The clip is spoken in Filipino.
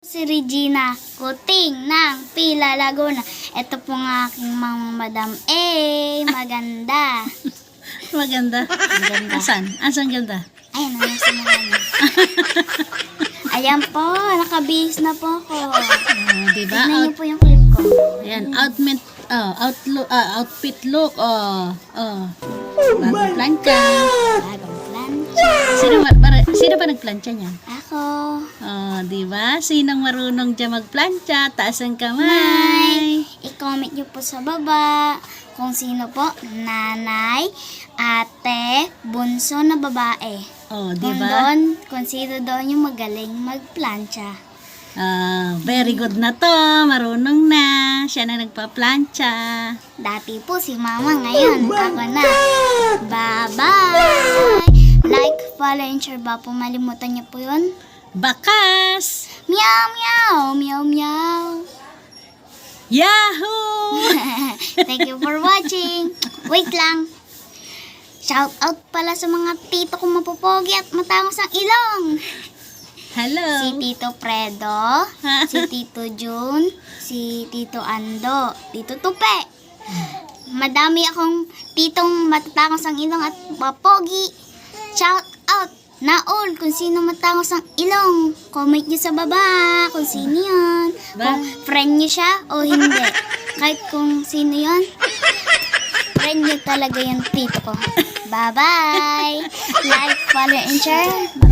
si Regina Kuting ng Pila Laguna. Ito po ng aking mga madam. Eh, maganda. Maganda. Maganda. Asan? Asan ganda? Ayun, ano sa mukha niya. Ayan po, nakabihis na po ako. Oh, diba? Tignan niyo Out, po yung clip ko. ayan, outfit, oh, outlook, ah, outfit look, oh, oh. Bagong plancha. Bagong plancha. Sino, ma- para, sino pa nagplancha niya? Ako. Oh, di ba? Sinong marunong dyan magplancha? Taas ang kamay. I-comment niyo po sa baba kung sino po, nanay, ate, bunso na babae. Oh, di Kung ba? doon, kung sino doon yung magaling magplancha. Ah, very good na to. Marunong na. Siya na nagpa-plancha. Dati po si mama, ngayon ako na. And share ba po? Malimutan niyo po yun? Bakas! Meow, meow! Meow, meow! Yahoo! Thank you for watching. Wait lang. Shout out pala sa mga tito kong mapupogi at matangos ang ilong. Hello! Si Tito Fredo, si Tito Jun, si Tito Ando, Tito Tupe. Madami akong titong matatangos ang ilong at mapogi. Shout out na all kung sino matangos ang ilong. Comment nyo sa baba kung sino yun. Kung friend nyo siya o hindi. Kahit kung sino yun. Friend nyo talaga yung tito ko. Bye-bye! Like, follow, and share.